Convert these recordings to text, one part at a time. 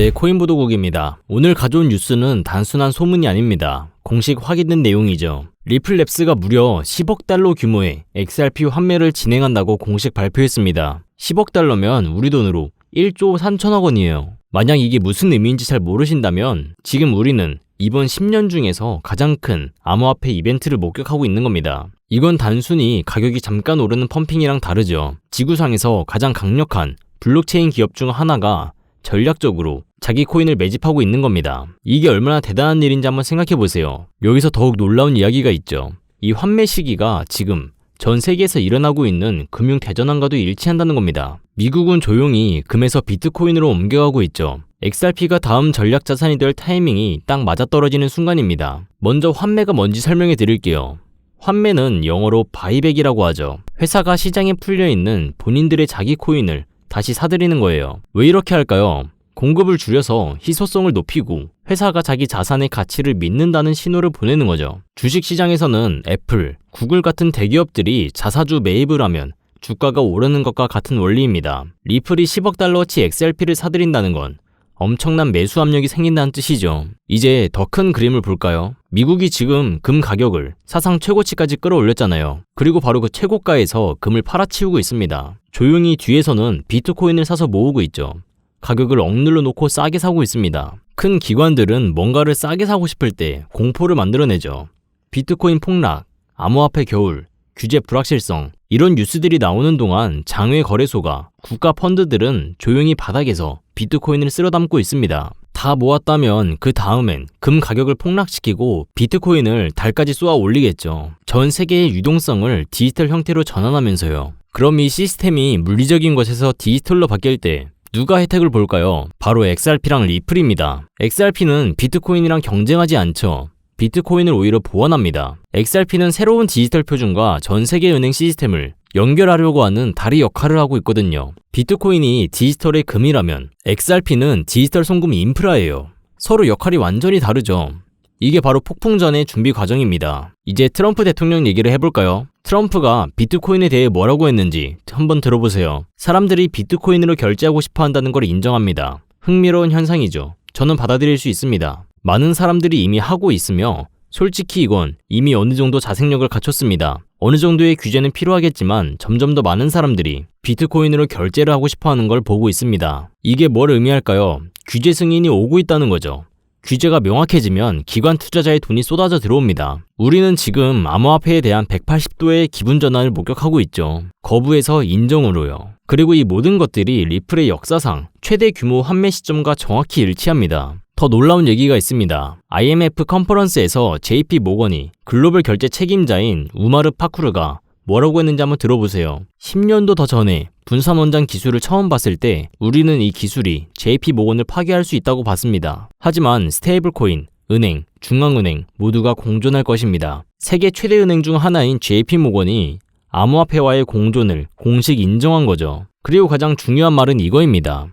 네, 코인보도국입니다. 오늘 가져온 뉴스는 단순한 소문이 아닙니다. 공식 확인된 내용이죠. 리플랩스가 무려 10억 달러 규모의 XRP 환매를 진행한다고 공식 발표했습니다. 10억 달러면 우리 돈으로 1조 3천억 원이에요. 만약 이게 무슨 의미인지 잘 모르신다면 지금 우리는 이번 10년 중에서 가장 큰 암호화폐 이벤트를 목격하고 있는 겁니다. 이건 단순히 가격이 잠깐 오르는 펌핑이랑 다르죠. 지구상에서 가장 강력한 블록체인 기업 중 하나가 전략적으로 자기 코인을 매집하고 있는 겁니다. 이게 얼마나 대단한 일인지 한번 생각해 보세요. 여기서 더욱 놀라운 이야기가 있죠. 이 환매 시기가 지금 전 세계에서 일어나고 있는 금융 대전환과도 일치한다는 겁니다. 미국은 조용히 금에서 비트코인으로 옮겨가고 있죠. XRP가 다음 전략 자산이 될 타이밍이 딱 맞아떨어지는 순간입니다. 먼저 환매가 뭔지 설명해 드릴게요. 환매는 영어로 바이백이라고 하죠. 회사가 시장에 풀려 있는 본인들의 자기 코인을 다시 사들이는 거예요. 왜 이렇게 할까요? 공급을 줄여서 희소성을 높이고 회사가 자기 자산의 가치를 믿는다는 신호를 보내는 거죠. 주식 시장에서는 애플, 구글 같은 대기업들이 자사주 매입을 하면 주가가 오르는 것과 같은 원리입니다. 리플이 10억 달러어치 XRP를 사들인다는 건 엄청난 매수 압력이 생긴다는 뜻이죠. 이제 더 큰 그림을 볼까요? 미국이 지금 금 가격을 사상 최고치까지 끌어올렸잖아요. 그리고 바로 그 최고가에서 금을 팔아치우고 있습니다. 조용히 뒤에서는 비트코인을 사서 모으고 있죠. 가격을 억눌러 놓고 싸게 사고 있습니다. 큰 기관들은 뭔가를 싸게 사고 싶을 때 공포를 만들어내죠. 비트코인 폭락, 암호화폐 겨울, 규제 불확실성, 이런 뉴스들이 나오는 동안 장외 거래소가 국가 펀드들은 조용히 바닥에서 비트코인을 쓸어 담고 있습니다. 다 모았다면 그 다음엔 금 가격을 폭락시키고 비트코인을 달까지 쏘아 올리겠죠. 전 세계의 유동성을 디지털 형태로 전환하면서요. 그럼 이 시스템이 물리적인 것에서 디지털로 바뀔 때 누가 혜택을 볼까요? 바로 XRP랑 리플입니다. XRP는 비트코인이랑 경쟁하지 않죠. 비트코인을 오히려 보완합니다. XRP는 새로운 디지털 표준과 전 세계 은행 시스템을 연결하려고 하는 다리 역할을 하고 있거든요. 비트코인이 디지털의 금이라면 XRP는 디지털 송금 인프라예요. 서로 역할이 완전히 다르죠. 이게 바로 폭풍 전의 준비 과정입니다. 이제 트럼프 대통령 얘기를 해볼까요? 트럼프가 비트코인에 대해 뭐라고 했는지 한번 들어보세요. 사람들이 비트코인으로 결제하고 싶어 한다는 걸 인정합니다. 흥미로운 현상이죠. 저는 받아들일 수 있습니다. 많은 사람들이 이미 하고 있으며 솔직히 이건 이미 어느 정도 자생력을 갖췄습니다. 어느 정도의 규제는 필요하겠지만 점점 더 많은 사람들이 비트코인으로 결제를 하고 싶어 하는 걸 보고 있습니다. 이게 뭘 의미할까요? 규제 승인이 오고 있다는 거죠. 규제가 명확해지면 기관 투자자의 돈이 쏟아져 들어옵니다. 우리는 지금 암호화폐에 대한 180도의 기분 전환을 목격하고 있죠. 거부에서 인정으로요. 그리고 이 모든 것들이 리플의 역사상 최대 규모 환매 시점과 정확히 일치합니다. 더 놀라운 얘기가 있습니다. IMF 컨퍼런스에서 JP 모건이 글로벌 결제 책임자인 우마르 파쿠르가 뭐라고 했는지 한번 들어보세요. 10년도 더 전에 분산 원장 기술을 처음 봤을 때 우리는 이 기술이 JP 모건을 파괴할 수 있다고 봤습니다. 하지만 스테이블 코인, 은행, 중앙은행 모두가 공존할 것입니다. 세계 최대 은행 중 하나인 JP 모건이 암호화폐와의 공존을 공식 인정한 거죠. 그리고 가장 중요한 말은 이거입니다.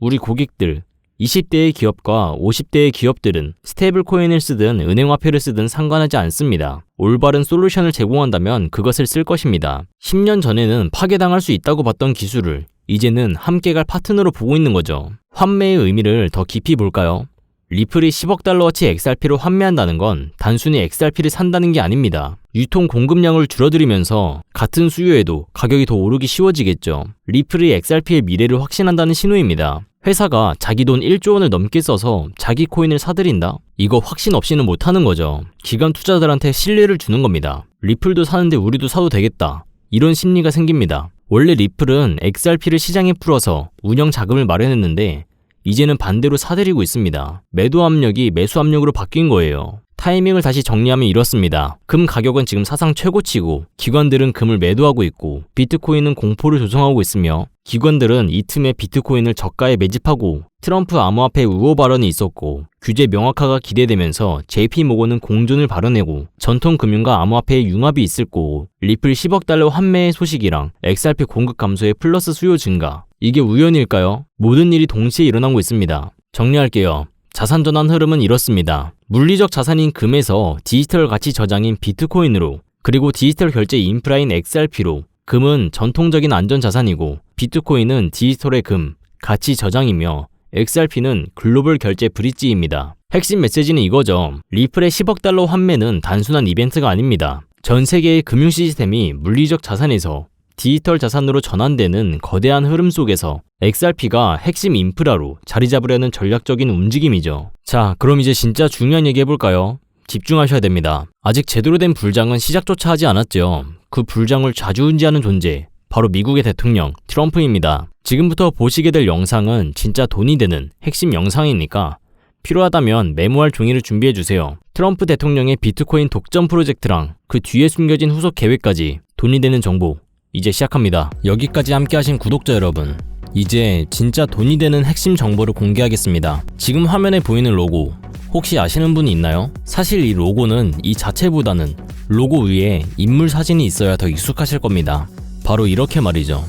우리 고객들, 20대의 기업과 50대의 기업들은 스테이블 코인을 쓰든 은행화폐를 쓰든 상관하지 않습니다. 올바른 솔루션을 제공한다면 그것을 쓸 것입니다. 10년 전에는 파괴당할 수 있다고 봤던 기술을 이제는 함께 갈 파트너로 보고 있는 거죠. 환매의 의미를 더 깊이 볼까요? 리플이 10억 달러어치 XRP로 환매한다는 건 단순히 XRP를 산다는 게 아닙니다. 유통 공급량을 줄어들이면서 같은 수요에도 가격이 더 오르기 쉬워지겠죠. 리플이 XRP의 미래를 확신한다는 신호입니다. 회사가 자기 돈 1조 원을 넘게 써서 자기 코인을 사들인다? 이거 확신 없이는 못하는 거죠. 기관 투자들한테 신뢰를 주는 겁니다. 리플도 사는데 우리도 사도 되겠다. 이런 심리가 생깁니다. 원래 리플은 XRP를 시장에 풀어서 운영 자금을 마련했는데 이제는 반대로 사들이고 있습니다. 매도 압력이 매수 압력으로 바뀐 거예요. 타이밍을 다시 정리하면 이렇습니다. 금 가격은 지금 사상 최고치고 기관들은 금을 매도하고 있고 비트코인은 공포를 조성하고 있으며 기관들은 이 틈에 비트코인을 저가에 매집하고 트럼프 암호화폐 우호 발언이 있었고 규제 명확화가 기대되면서 JP 모건은 공존을 발언내고 전통 금융과 암호화폐의 융합이 있을 거고 리플 10억 달러 환매의 소식이랑 XRP 공급 감소의 플러스 수요 증가 이게 우연일까요? 모든 일이 동시에 일어나고 있습니다. 정리할게요. 자산 전환 흐름은 이렇습니다. 물리적 자산인 금에서 디지털 가치 저장인 비트코인으로 그리고 디지털 결제 인프라인 XRP로 금은 전통적인 안전 자산이고 비트코인은 디지털의 금, 가치 저장이며 XRP는 글로벌 결제 브릿지입니다. 핵심 메시지는 이거죠. 리플의 10억 달러 환매는 단순한 이벤트가 아닙니다. 전 세계의 금융 시스템이 물리적 자산에서 디지털 자산으로 전환되는 거대한 흐름 속에서 XRP가 핵심 인프라로 자리 잡으려는 전략적인 움직임이죠. 자, 그럼 이제 진짜 중요한 얘기 해볼까요? 집중하셔야 됩니다. 아직 제대로 된 불장은 시작조차 하지 않았죠. 그 불장을 좌지우지하는 존재, 바로 미국의 대통령 트럼프입니다. 지금부터 보시게 될 영상은 진짜 돈이 되는 핵심 영상이니까 필요하다면 메모할 종이를 준비해 주세요. 트럼프 대통령의 비트코인 독점 프로젝트랑 그 뒤에 숨겨진 후속 계획까지 돈이 되는 정보 이제 시작합니다. 여기까지 함께 하신 구독자 여러분. 이제 진짜 돈이 되는 핵심 정보를 공개하겠습니다. 지금 화면에 보이는 로고 혹시 아시는 분이 있나요? 사실 이 로고는 이 자체보다는 로고 위에 인물 사진이 있어야 더 익숙하실 겁니다. 바로 이렇게 말이죠.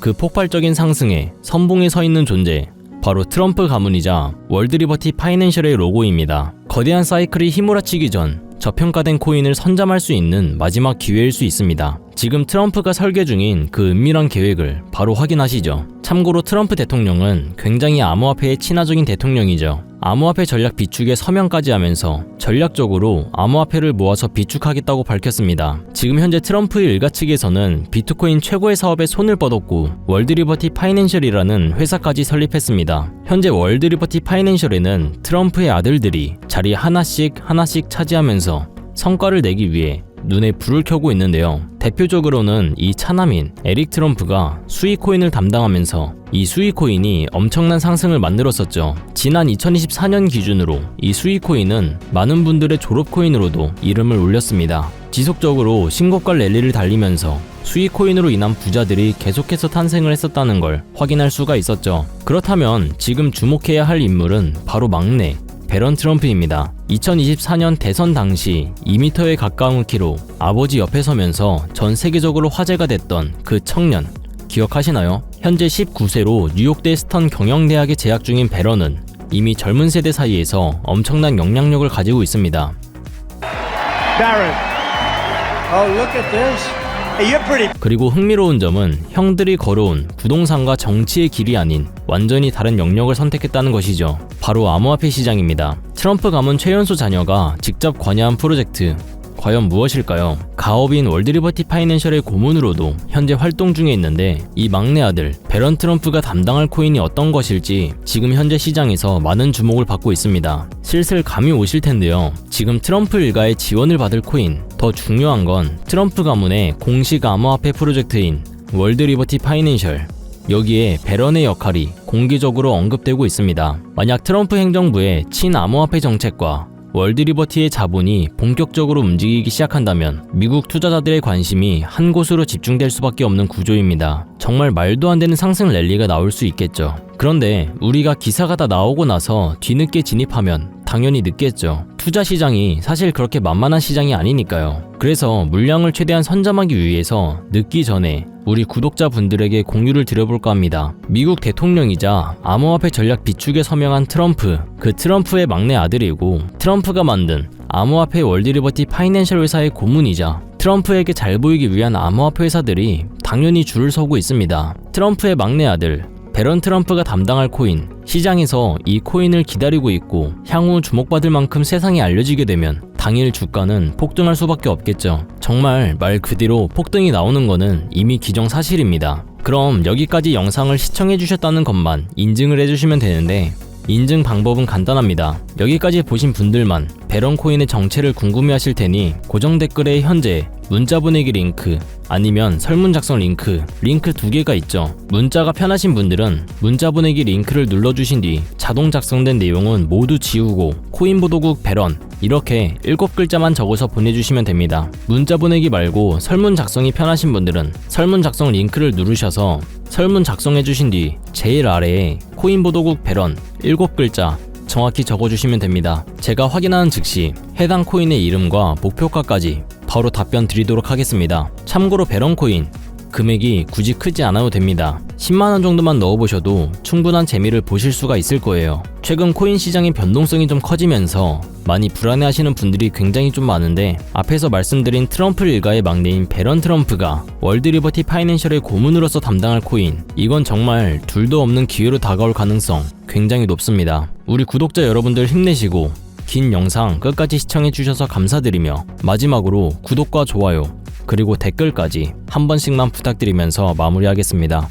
그 폭발적인 상승에 선봉에 서 있는 존재 바로 트럼프 가문이자 월드리버티 파이낸셜의 로고입니다. 거대한 사이클이 휘몰아치기 전 저평가된 코인을 선점할 수 있는 마지막 기회일 수 있습니다. 지금 트럼프가 설계 중인 그 은밀한 계획을 바로 확인하시죠. 참고로 트럼프 대통령은 굉장히 암호화폐에 친화적인 대통령이죠. 암호화폐 전략 비축에 서명까지 하면서 전략적으로 암호화폐를 모아서 비축하겠다고 밝혔습니다. 지금 현재 트럼프 일가 측에서는 비트코인 최고의 사업에 손을 뻗었고 월드리버티 파이낸셜이라는 회사까지 설립했습니다. 현재 월드리버티 파이낸셜에는 트럼프의 아들들이 자리 하나씩 하나씩 차지하면서 성과를 내기 위해 눈에 불을 켜고 있는데요. 대표적으로는 이 차남인 에릭 트럼프가 수익코인을 담당하면서 이 수익코인이 엄청난 상승을 만들었었죠. 지난 2024년 기준으로 이 수익코인은 많은 분들의 졸업코인으로도 이름을 올렸습니다. 지속적으로 신고가 랠리를 달리면서 수익코인으로 인한 부자들이 계속해서 탄생을 했었다는 걸 확인할 수가 있었죠. 그렇다면 지금 주목해야 할 인물은 바로 막내 베런 트럼프입니다. 2024년 대선 당시 2m에 가까운 키로 아버지 옆에 서면서 전 세계적으로 화제가 됐던 그 청년 기억하시나요? 현재 19세로 뉴욕대 스턴 경영대학에 재학 중인 베런은 이미 젊은 세대 사이에서 엄청난 영향력을 가지고 있습니다. Oh. 그리고 흥미로운 점은 형들이 걸어온 부동산과 정치의 길이 아닌 완전히 다른 영역을 선택했다는 것이죠. 바로 암호화폐 시장입니다. 트럼프 가문 최연소 자녀가 직접 관여한 프로젝트. 과연 무엇일까요? 가업인 월드리버티 파이낸셜의 고문으로도 현재 활동 중에 있는데 이 막내 아들 베런 트럼프가 담당할 코인이 어떤 것일지 지금 현재 시장에서 많은 주목을 받고 있습니다. 슬슬 감이 오실 텐데요. 지금 트럼프 일가의 지원을 받을 코인 더 중요한 건 트럼프 가문의 공식 암호화폐 프로젝트인 월드리버티 파이낸셜 여기에 베런의 역할이 공개적으로 언급되고 있습니다. 만약 트럼프 행정부의 친암호화폐 정책과 월드리버티의 자본이 본격적으로 움직이기 시작한다면 미국 투자자들의 관심이 한 곳으로 집중될 수밖에 없는 구조입니다. 정말 말도 안 되는 상승 랠리가 나올 수 있겠죠. 그런데 우리가 기사가 다 나오고 나서 뒤늦게 진입하면 당연히 늦겠죠. 투자 시장이 사실 그렇게 만만한 시장이 아니니까요. 그래서 물량을 최대한 선점하기 위해서 늦기 전에 우리 구독자분들에게 공유를 드려볼까 합니다. 미국 대통령이자 암호화폐 전략 비축에 서명한 트럼프, 그 트럼프의 막내 아들이고 트럼프가 만든 암호화폐 월드리버티 파이낸셜 회사의 고문이자 트럼프에게 잘 보이기 위한 암호화폐 회사들이 당연히 줄을 서고 있습니다. 트럼프의 막내 아들 베런 트럼프가 담당할 코인 시장에서 이 코인을 기다리고 있고 향후 주목받을 만큼 세상에 알려지게 되면 당일 주가는 폭등할 수밖에 없겠죠. 정말 말 그대로 폭등이 나오는 거는 이미 기정사실입니다. 그럼 여기까지 영상을 시청해 주셨다는 것만 인증을 해주시면 되는데 인증 방법은 간단합니다. 여기까지 보신 분들만 베런 코인의 정체를 궁금해 하실 테니 고정 댓글에 현재 문자 보내기 링크 아니면 설문 작성 링크 링크 두 개가 있죠. 문자가 편하신 분들은 문자 보내기 링크를 눌러주신 뒤 자동 작성된 내용은 모두 지우고 코인 보도국 베런 이렇게 7글자만 적어서 보내주시면 됩니다. 문자 보내기 말고 설문 작성이 편하신 분들은 설문 작성 링크를 누르셔서 설문 작성해주신 뒤 제일 아래에 코인 보도국 베런 7글자 정확히 적어주시면 됩니다. 제가 확인하는 즉시 해당 코인의 이름과 목표가까지 바로 답변 드리도록 하겠습니다. 참고로 베런코인 금액이 굳이 크지 않아도 됩니다. 10만원 정도만 넣어보셔도 충분한 재미를 보실 수가 있을 거예요. 최근 코인 시장의 변동성이 좀 커지면서 많이 불안해하시는 분들이 굉장히 좀 많은데 앞에서 말씀드린 트럼프 일가의 막내인 베런 트럼프가 월드 리버티 파이낸셜의 고문으로서 담당할 코인 이건 정말 둘도 없는 기회로 다가올 가능성 굉장히 높습니다. 우리 구독자 여러분들 힘내시고 긴 영상 끝까지 시청해주셔서 감사드리며 마지막으로 구독과 좋아요 그리고 댓글까지 한 번씩만 부탁드리면서 마무리하겠습니다.